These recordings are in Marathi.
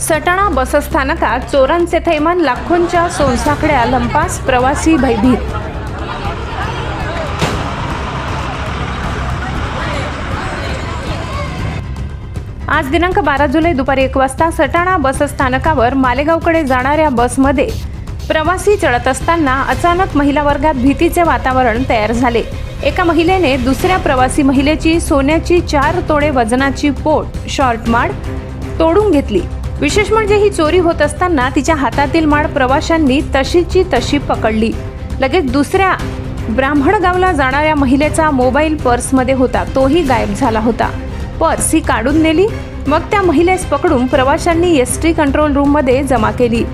सटाणा बसस्थानकात चोरांचे थैमान लाखोंच्या सोनसाकड्या लंपास प्रवासी भयभीत. आज दिनांक बारा जुलै दुपारी एक वाजता सटाणा बसस्थानकावर मालेगावकडे जाणाऱ्या बसमध्ये प्रवासी चढत असताना अचानक महिला वर्गात भीतीचे वातावरण तयार झाले. एका महिलेने दुसऱ्या प्रवासी महिलेची सोन्याची चार तोडे वजनाची पोट शॉर्ट माड तोडून घेतली. विशेष म्हणजे ही चोरी होत असताना तिच्या हातातील माळ प्रवाशांनी तशीची तशी पकडली. लगेच दुसऱ्या ब्राह्मणगावला जाणाऱ्या महिलेचा मोबाईल पर्समध्ये होता. तोही गायब झाला होता. पर्स ही काढून नेली. मग त्या महिलेस पकडून प्रवाशांनी एस टी कंट्रोल रूममध्ये जमा केली.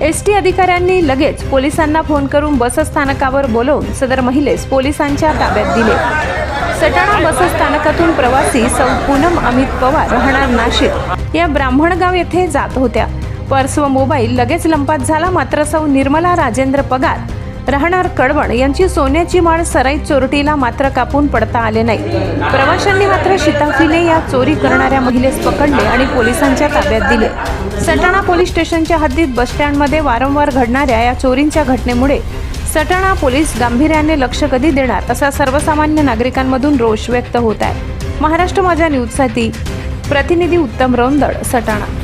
एस टी अधिकाऱ्यांनी लगेच पोलिसांना फोन करून बसस्थानकावर बोलवून सदर महिलेस पोलिसांच्या ताब्यात दिले. सटाणा बसस्थानकातून प्रवासी सौ पूनम अमित पवार राहणार नाशिक. या ब्राह्मणगाव येथे जात होत्या. पर्स व मोबाईल लगेच लंपात झाला मात्र सौ निर्मला राजेंद्र पगार राहणार कडवण. यांची सोन्याची माळ सराई चोरटीला मात्र कापून पडता आले नाही. प्रवाशांनी मात्र शिताफीने या चोरी करणाऱ्या महिलेस पकडले आणि पोलिसांच्या ताब्यात दिले. सटाणा पोलीस स्टेशनच्या हद्दीत बसस्टँडमध्ये वारंवार घडणाऱ्या या चोरींच्या घटनेमुळे सटाणा पोलीस गांभीर्याने लक्ष कधी देणार असा सर्वसामान्य नागरिकांमधून रोष व्यक्त होत आहे. महाराष्ट्र माझ्या न्यूजसाठी प्रतिनिधी उत्तम रोंदड सटाणा.